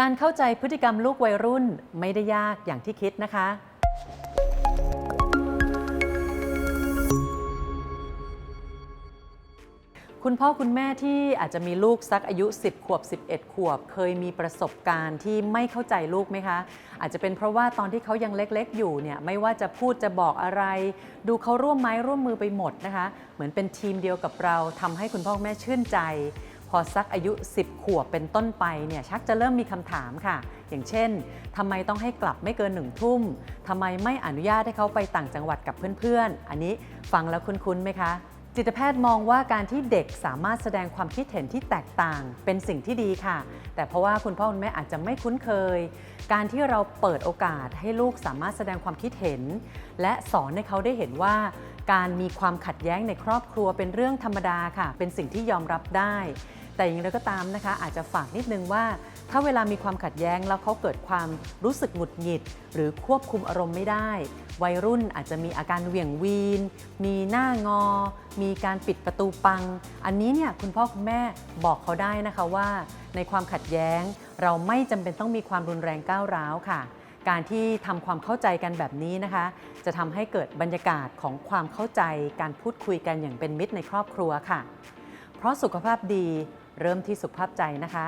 การเข้าใจพฤติกรรมลูกวัยรุ่นไม่ได้ยากอย่างที่คิดนะคะ คุณพ่อคุณแม่ที่อาจจะมีลูกสักอายุ 10 ขวบ 11 ขวบ เคยมีประสบการณ์ที่ไม่เข้าใจลูกไหมคะ อาจจะเป็นเพราะว่าตอนที่เขายังเล็กๆ อยู่เนี่ยไม่ว่าจะพูดจะบอกอะไร ดูเขาร่วมไม้ร่วมมือไปหมดนะคะ เหมือนเป็นทีมเดียวกับเราทำให้คุณพ่อคุณแม่ชื่นใจ พอสักอายุ 10 ขวบเป็นต้นไปเนี่ยชักจะเริ่มมีคำถามค่ะ อย่างเช่นทำไมต้องให้กลับไม่เกินหนึ่งทุ่มทำไมไม่อนุญาตให้เขาไปต่างจังหวัดกับเพื่อนๆ อันนี้ฟังแล้วคุ้นๆไหมคะ จิตแพทย์มองว่าการที่เด็กสามารถแสดงความคิดเห็นที่แตกต่าง เป็นสิ่งที่ดีค่ะ แต่เพราะว่าคุณพ่อคุณแม่อาจจะไม่คุ้นเคย การที่เราเปิดโอกาสให้ลูกสามารถแสดงความคิดเห็น และสอนให้เขาได้เห็นว่าการมีความขัดแย้งในครอบครัวเป็นเรื่องธรรมดาค่ะ เป็นสิ่งที่ยอมรับได้ แต่อย่างไรก็ตามนะคะ อาจจะฝากนิดนึงว่า ถ้าเวลามีความขัดแย้งแล้วเขาเกิดความรู้สึกหงุดหงิด หรือควบคุมอารมณ์ไม่ได้ วัยรุ่นอาจจะมีอาการเหวี่ยงวีน มีหน้างอ มีการปิดประตูปัง อันนี้เนี่ยคุณพ่อคุณแม่บอกเขาได้นะคะว่า ในความขัดแย้ง เราไม่จำเป็นต้องมีความรุนแรงก้าวร้าวค่ะการที่ทำความเข้าใจกันแบบนี้นะคะ จะทำให้เกิดบรรยากาศของความเข้าใจการพูดคุยกันอย่างเป็นมิตรในครอบครัวค่ะ เพราะสุขภาพดี เริ่มที่สุขภาพใจนะคะ